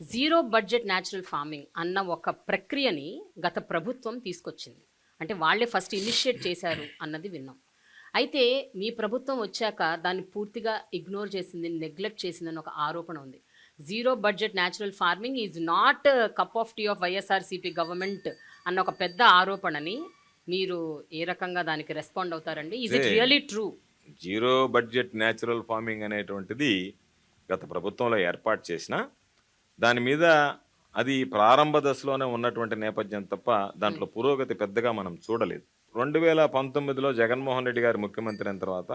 Zero budget natural farming అన్న ఒక ప్రక్రియని గత ప్రభుత్వం తీసుకొచ్చింది. అంటే వాళ్ళే ఫస్ట్ ఇనిషియేట్ చేశారు అన్నది విన్నాం. అయితే మీ ప్రభుత్వం వచ్చాక దాన్ని పూర్తిగా ఇగ్నోర్ చేసింది నెగ్లెక్ట్ చేసిందని ఒక ఆరోపణ ఉంది. Zero budget natural farming is not cup of tea of YSRCP government అన్న ఒక పెద్ద ఆరోపణని మీరు ఏ రకంగా దానికి రెస్పాండ్ అవుతారండి? Is it really true zero budget natural farming అనేటువంటిది గత ప్రభుత్వంలో ఏర్పాటు చేసిన దాని మీద అది ప్రారంభ దశలోనే ఉన్నటువంటి నేపథ్యం తప్ప దాంట్లో పురోగతి పెద్దగా మనం చూడలేదు. రెండు వేల పంతొమ్మిదిలో జగన్మోహన్ రెడ్డి గారు ముఖ్యమంత్రి అయిన తర్వాత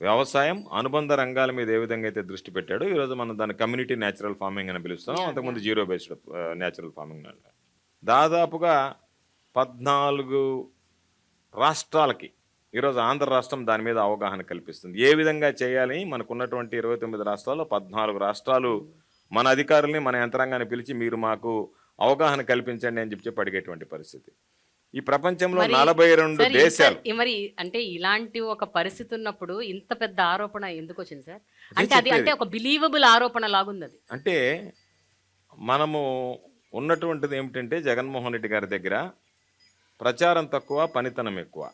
వ్యవసాయం అనుబంధ రంగాల మీద ఏ విధంగా అయితే దృష్టి పెట్టాడో ఈరోజు మనం దాన్ని కమ్యూనిటీ న్యాచురల్ ఫార్మింగ్ అని పిలుస్తాం. అంతకుముందు జీరో బేస్డ్ న్యాచురల్ ఫార్మింగ్ అంటారు. దాదాపుగా పద్నాలుగు రాష్ట్రాలకి ఈరోజు ఆంధ్ర రాష్ట్రం దాని మీద అవగాహన కల్పిస్తుంది. ఏ విధంగా చేయాలని మనకున్నటువంటి ఇరవై తొమ్మిది రాష్ట్రాల్లో పద్నాలుగు రాష్ట్రాలు మన అధికారుల్ని మన యంత్రాంగాన్ని పిలిచి మీరు మాకు అవగాహన కల్పించండి అని చెప్పి అడిగేటువంటి పరిస్థితి. ఈ ప్రపంచంలో నలభై రెండు దేశాలు. మరి అంటే ఇలాంటి ఒక పరిస్థితి ఉన్నప్పుడు ఇంత పెద్ద ఆరోపణ ఎందుకు వచ్చింది సార్? అంటే అది. అంటే ఒక బిలీవబుల్ ఆరోపణ లాగుంది అది అంటే మనము ఉన్నటువంటిది ఏమిటంటే జగన్మోహన్ రెడ్డి గారి దగ్గర ప్రచారం తక్కువ పనితనం ఎక్కువ.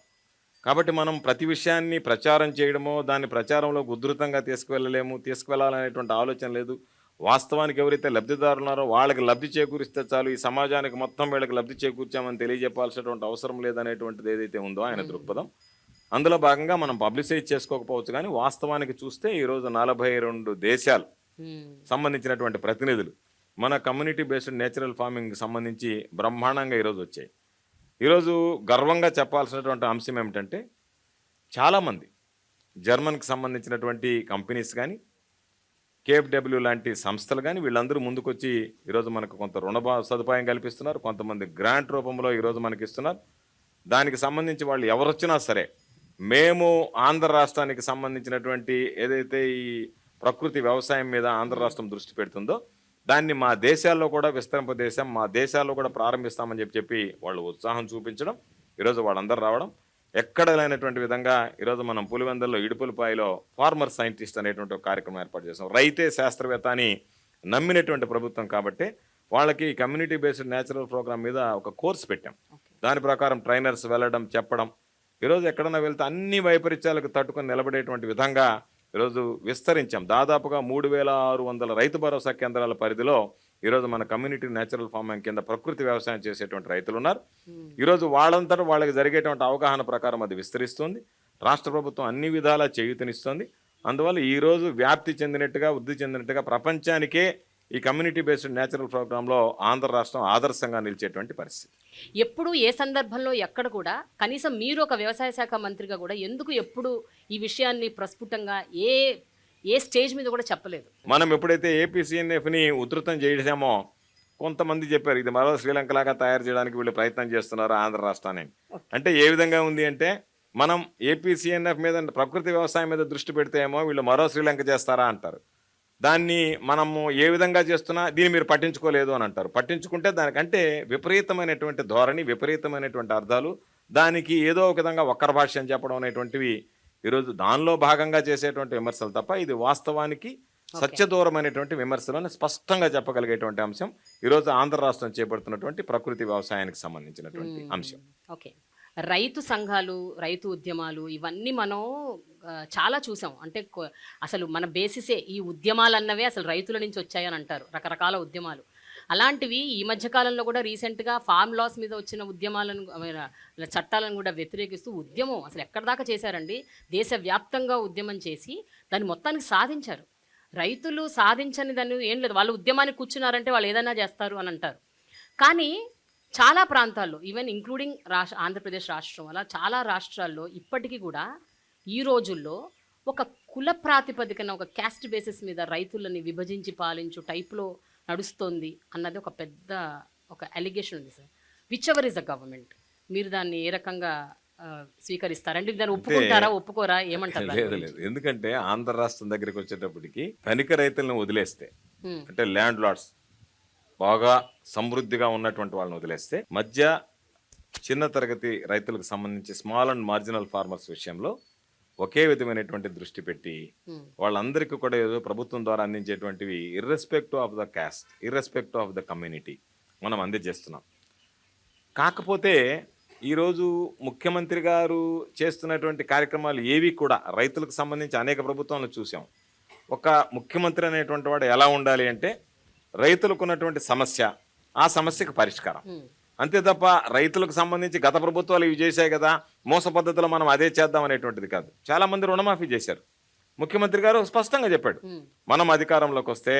కాబట్టి మనం ప్రతి విషయాన్ని ప్రచారం చేయడమో దాన్ని ప్రచారంలో ఉధృతంగా తీసుకువెళ్ళలేము తీసుకువెళ్ళాలనేటువంటి ఆలోచన లేదు. వాస్తవానికి ఎవరైతే లబ్ధిదారులు ఉన్నారో వాళ్ళకి లబ్ధి చేకూరిస్తే చాలు. ఈ సమాజానికి మొత్తం వీళ్ళకి లబ్ధి చేకూర్చామని తెలియజెప్పాల్సినటువంటి అవసరం లేదనేటువంటిది ఏదైతే ఉందో ఆయన దృక్పథం. అందులో భాగంగా మనం పబ్లిసైజ్ చేసుకోకపోవచ్చు కానీ వాస్తవానికి చూస్తే ఈరోజు నలభై రెండు దేశాలు. సంబంధించినటువంటి ప్రతినిధులు. మన కమ్యూనిటీ బేస్డ్ నేచురల్ ఫార్మింగ్ సంబంధించి బ్రహ్మాండంగా ఈరోజు వచ్చాయి. ఈరోజు గర్వంగా చెప్పాల్సినటువంటి అంశం ఏమిటంటే చాలామంది జర్మన్కి సంబంధించినటువంటి కంపెనీస్ కానీ కేఎఫ్డబ్ల్యూ లాంటి సంస్థలు కానీ వీళ్ళందరూ ముందుకొచ్చి ఈరోజు మనకు కొంత రుణ బా- సదుపాయం కల్పిస్తున్నారు. కొంతమంది గ్రాంట్ రూపంలో ఈరోజు మనకి ఇస్తున్నారు దానికి సంబంధించి వాళ్ళు ఎవరొచ్చినా సరే మేము ఆంధ్ర రాష్ట్రానికి సంబంధించినటువంటి ఏదైతే ఈ ప్రకృతి వ్యవసాయం మీద ఆంధ్ర రాష్ట్రం దృష్టి పెడుతుందో దాన్ని మా దేశాల్లో కూడా విస్తరింపదేశం మా దేశాల్లో కూడా ప్రారంభిస్తామని చెప్పి చెప్పి వాళ్ళు ఉత్సాహం చూపించడం ఈరోజు వాళ్ళందరూ రావడం ఎక్కడ లేనటువంటి విధంగా ఈరోజు మనం పులివెందల్లో ఇడుపులపాయలో ఫార్మర్ సైంటిస్ట్ అనేటువంటి ఒక కార్యక్రమం ఏర్పాటు చేసాం రైతే శాస్త్రవేత్త అని నమ్మినటువంటి ప్రభుత్వం కాబట్టి వాళ్ళకి కమ్యూనిటీ బేస్డ్ నేచురల్ ప్రోగ్రామ్ మీద ఒక కోర్స్ పెట్టాం. దాని ప్రకారం ట్రైనర్స్ వెళ్ళడం చెప్పడం ఈరోజు ఎక్కడన్నా వెళ్తే అన్ని వైపరీత్యాలకు తట్టుకొని నిలబడేటువంటి విధంగా ఈరోజు విస్తరించాం. దాదాపుగా మూడు వేల ఆరు వందల రైతు భరోసా కేంద్రాల పరిధిలో ఈరోజు మన కమ్యూనిటీ నేచురల్ ఫార్మింగ్ కింద ప్రకృతి వ్యవసాయం చేసేటువంటి రైతులు ఉన్నారు ఈరోజు వాళ్ళంతటా వాళ్ళకి జరిగేటువంటి అవగాహన ప్రకారం అది విస్తరిస్తుంది. రాష్ట్ర ప్రభుత్వం అన్ని విధాలా చేయూతనిస్తుంది. అందువల్ల ఈరోజు వ్యాప్తి చెందినట్టుగా వృద్ధి చెందినట్టుగా ప్రపంచానికే ఈ కమ్యూనిటీ బేస్డ్ నేచురల్ ప్రోగ్రాంలో ఆంధ్ర రాష్ట్రం ఆదర్శంగా నిలిచేటువంటి పరిస్థితి. ఎప్పుడు ఏ సందర్భంలో ఎక్కడ కూడా కనీసం మీరు ఒక వ్యవసాయ శాఖ మంత్రిగా కూడా ఎందుకు ఎప్పుడు ఈ విషయాన్ని ప్రస్ఫుటంగా ఏ ఏ స్టేజ్ మీద కూడా చెప్పలేదు. మనం ఎప్పుడైతే ఏపీసీఎన్ఎఫ్ని ఉధృతం చేసామో కొంతమంది చెప్పారు ఇది మరో శ్రీలంక లాగా తయారు చేయడానికి వీళ్ళు ప్రయత్నం చేస్తున్నారు ఆంధ్ర రాష్ట్రాన్ని. అంటే ఏ విధంగా ఉంది అంటే మనం ఏపీసీఎన్ఎఫ్ మీద ప్రకృతి వ్యవసాయం మీద దృష్టి పెడితే ఏమో వీళ్ళు మరో శ్రీలంక చేస్తారా అంటారు. దాన్ని మనము ఏ విధంగా చేస్తున్నా దీన్ని మీరు పట్టించుకోలేదు అని అంటారు. పట్టించుకుంటే దానికంటే విపరీతమైనటువంటి ధోరణి విపరీతమైనటువంటి అర్థాలు దానికి ఏదో ఒక విధంగా ఒక్కర భాష అని చెప్పడం అనేటువంటివి ఈరోజు దానిలో భాగంగా చేసేటువంటి విమర్శలు తప్ప ఇది వాస్తవానికి సత్యదూరమైనటువంటి విమర్శలను స్పష్టంగా చెప్పగలిగేటువంటి అంశం. ఈరోజు ఆంధ్ర రాష్ట్రం చేపడుతున్నటువంటి ప్రకృతి వ్యవసాయానికి సంబంధించినటువంటి అంశం. ఓకే. రైతు సంఘాలు రైతు ఉద్యమాలు ఇవన్నీ మనం చాలా చూసాం. అంటే అసలు మన బేసిసే ఈ ఉద్యమాలు అన్నవే అసలు రైతుల నుంచి వచ్చాయని అంటారు. రకరకాల ఉద్యమాలు. అలాంటివి ఈ మధ్యకాలంలో కూడా రీసెంట్గా ఫార్మ్ లాస్ మీద వచ్చిన ఉద్యమాలను చట్టాలను కూడా వ్యతిరేకిస్తూ ఉద్యమం అసలు ఎక్కడిదాకా చేశారండి? దేశవ్యాప్తంగా ఉద్యమం చేసి దాన్ని మొత్తానికి సాధించారు. రైతులు సాధించని దాన్ని ఏం లేదు. వాళ్ళు ఉద్యమానికి కూర్చున్నారంటే వాళ్ళు ఏదైనా చేస్తారు అని అంటారు. కానీ చాలా ప్రాంతాల్లో ఈవెన్ ఇంక్లూడింగ్ రాష్ట్ర ఆంధ్రప్రదేశ్ రాష్ట్రం అలా చాలా రాష్ట్రాల్లో ఇప్పటికీ కూడా ఈ రోజుల్లో ఒక కుల ప్రాతిపదికన ఒక క్యాస్ట్ బేసిస్ మీద రైతులని విభజించి పాలించు టైప్లో నడుస్తోంది అన్నది ఒక పెద్ద ఒక అలిగేషన్ ఉంది sir. Whichever is the government మీరు దాన్ని ఏ రకంగా ఆ, స్వీకరిస్తారంటే దాన్ని ఒప్పుకుంటారా ఒప్పుకోరా? ఏమంటారు లేదు? లేదు. ఎందుకంటే ఆంధ్ర రాష్ట్రం దగ్గరికి వచ్చేటప్పటికి ధనిక రైతులను వదిలేస్తే. అంటే ల్యాండ్ లాట్స్ బాగా సమృద్ధిగా ఉన్నటువంటి వాళ్ళని వదిలేస్తే మధ్య చిన్న తరగతి రైతులకు సంబంధించి స్మాల్ అండ్ మార్జినల్ ఫార్మర్స్ విషయంలో ఒకే విధమైనటువంటి దృష్టి పెట్టి వాళ్ళందరికీ కూడా ఏదో ప్రభుత్వం ద్వారా అందించేటువంటివి irrespective of the caste irrespective of the community మనం అందజేస్తున్నాం. కాకపోతే ఈరోజు ముఖ్యమంత్రి గారు చేస్తున్నటువంటి కార్యక్రమాలు ఏవి కూడా రైతులకు సంబంధించి అనేక ప్రభుత్వాలను చూసాం. ఒక ముఖ్యమంత్రి అనేటువంటి వాడు ఎలా ఉండాలి అంటే రైతులకు ఉన్నటువంటి సమస్య ఆ సమస్యకు పరిష్కారం. అంతే తప్ప రైతులకు సంబంధించి గత ప్రభుత్వాలు ఇవి చేశాయి కదా మోస పద్ధతిలో మనం అదే చేద్దాం అనేటువంటిది కాదు. చాలా మంది రుణమాఫీ చేశారు. ముఖ్యమంత్రి గారు స్పష్టంగా చెప్పాడు. మనం అధికారంలోకి వస్తే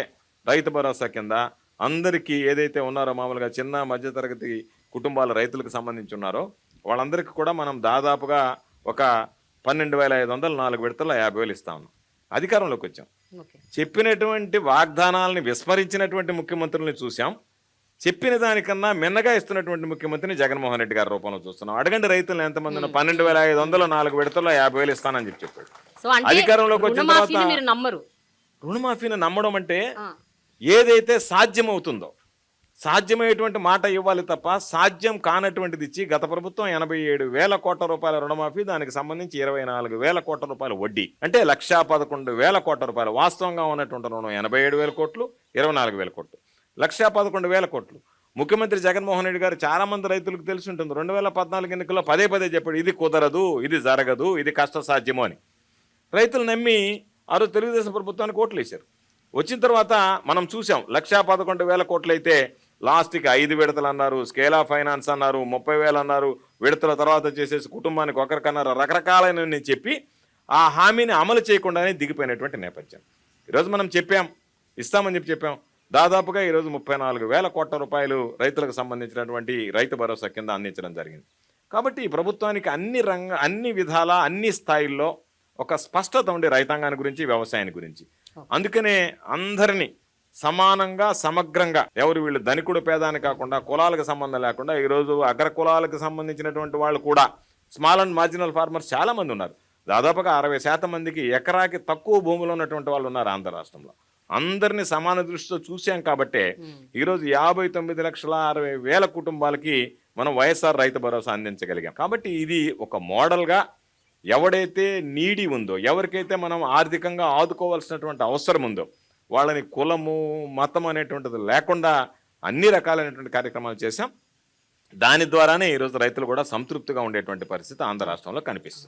రైతు భరోసా కింద అందరికీ ఏదైతే ఉన్నారో మామూలుగా చిన్న మధ్యతరగతి కుటుంబాల రైతులకు సంబంధించి ఉన్నారో వాళ్ళందరికీ కూడా మనం దాదాపుగా ఒక పన్నెండు వేల ఐదు వందలు నాలుగు విడతల్లో యాభై వేలు ఇస్తా ఉన్నాం. అధికారంలోకి వచ్చాం. చెప్పినటువంటి వాగ్దానాలని విస్మరించినటువంటి ముఖ్యమంత్రుల్ని చూసాం చెప్పిన దానికన్నా మిన్నగా ఇస్తున్నటువంటి ముఖ్యమంత్రిని జగన్మోహన్ రెడ్డి గారి రూపంలో చూస్తున్నాం. అడగండి రైతులు ఎంతమంది పన్నెండు వేల ఐదు వందలు నాలుగు విడతల్లో యాభై వేలు ఇస్తానని చెప్పి చెప్పాడు. అధికారంలోకి వచ్చిన రుణమాఫీని తర్వాత- నమ్మరు. రుణమాఫీని నమ్మడం అంటే ఏదైతే సాధ్యమవుతుందో సాధ్యమయ్యేటువంటి మాట ఇవ్వాలి తప్ప సాధ్యం కానటువంటిది ఇచ్చి గత ప్రభుత్వం ఎనభై ఏడు వేల కోట్ల రూపాయల రుణమాఫీ దానికి సంబంధించి ఇరవై నాలుగు వేల కోట్ల రూపాయల వడ్డీ. అంటే లక్షా పదకొండు వేల కోట్ల రూపాయలు. వాస్తవంగా ఉన్నటువంటి రుణం ఎనభై ఏడు వేల కోట్లు ఇరవై నాలుగు వేల కోట్లు. లక్షా పదకొండు వేల కోట్లు. ముఖ్యమంత్రి జగన్మోహన్ రెడ్డి గారు చాలామంది రైతులకు తెలిసి ఉంటుంది. రెండు వేల పద్నాలుగు ఎన్నికల్లో పదే పదే చెప్పాడు ఇది కుదరదు ఇది జరగదు ఇది కష్టసాధ్యము అని. రైతులు నమ్మి ఆ రోజు తెలుగుదేశం ప్రభుత్వానికి ఓట్లు వేశారు. వచ్చిన తర్వాత మనం చూసాం లక్షా పదకొండు వేల కోట్లు అయితే లాస్ట్కి ఐదు విడతలు అన్నారు స్కేల్ ఆఫ్ ఫైనాన్స్ అన్నారు ముప్పై వేలు అన్నారు విడతల తర్వాత చేసేసి కుటుంబానికి ఒకరికన్నారు రకరకాలైన చెప్పి ఆ హామీని అమలు చేయకుండానే దిగిపోయినటువంటి నేపథ్యం. ఈరోజు మనం చెప్పాం ఇస్తామని చెప్పి చెప్పాం. దాదాపుగా ఈరోజు ముప్పై నాలుగు వేల కోట్ల రూపాయలు రైతులకు సంబంధించినటువంటి రైతు భరోసా కింద అందించడం జరిగింది. కాబట్టి ఈ ప్రభుత్వానికి అన్ని రంగ అన్ని విధాల అన్ని స్థాయిల్లో ఒక స్పష్టత ఉండే రైతాంగాన్ని గురించి వ్యవసాయాన్ని గురించి. అందుకనే అందరినీ సమానంగా సమగ్రంగా ఎవరు వీళ్ళు ధనికుడు పేద అని కాకుండా కులాలకు సంబంధం లేకుండా ఈరోజు అగ్ర కులాలకు సంబంధించినటువంటి వాళ్ళు కూడా స్మాల్ అండ్ మార్జినల్ ఫార్మర్స్ చాలా మంది ఉన్నారు. దాదాపుగా అరవై శాతం మందికి ఎకరాకి తక్కువ భూములు ఉన్నటువంటి వాళ్ళు ఉన్నారు ఆంధ్ర రాష్ట్రంలో. అందరినీ సమాన దృష్టితో చూసాం కాబట్టే ఈరోజు యాభై తొమ్మిది లక్షల అరవై వేల కుటుంబాలకి మనం వైఎస్ఆర్ రైతు భరోసా అందించగలిగాం. కాబట్టి ఇది ఒక మోడల్గా ఎవడైతే నీడి ఉందో ఎవరికైతే మనం ఆర్థికంగా ఆదుకోవాల్సినటువంటి అవసరం ఉందో వాళ్ళని కులము మతం అనేటువంటిది లేకుండా అన్ని రకాలైనటువంటి కార్యక్రమాలు చేశాం. దాని ద్వారానే ఈరోజు రైతులు కూడా సంతృప్తిగా ఉండేటువంటి పరిస్థితి ఆంధ్ర రాష్ట్రంలో కనిపిస్తుంది.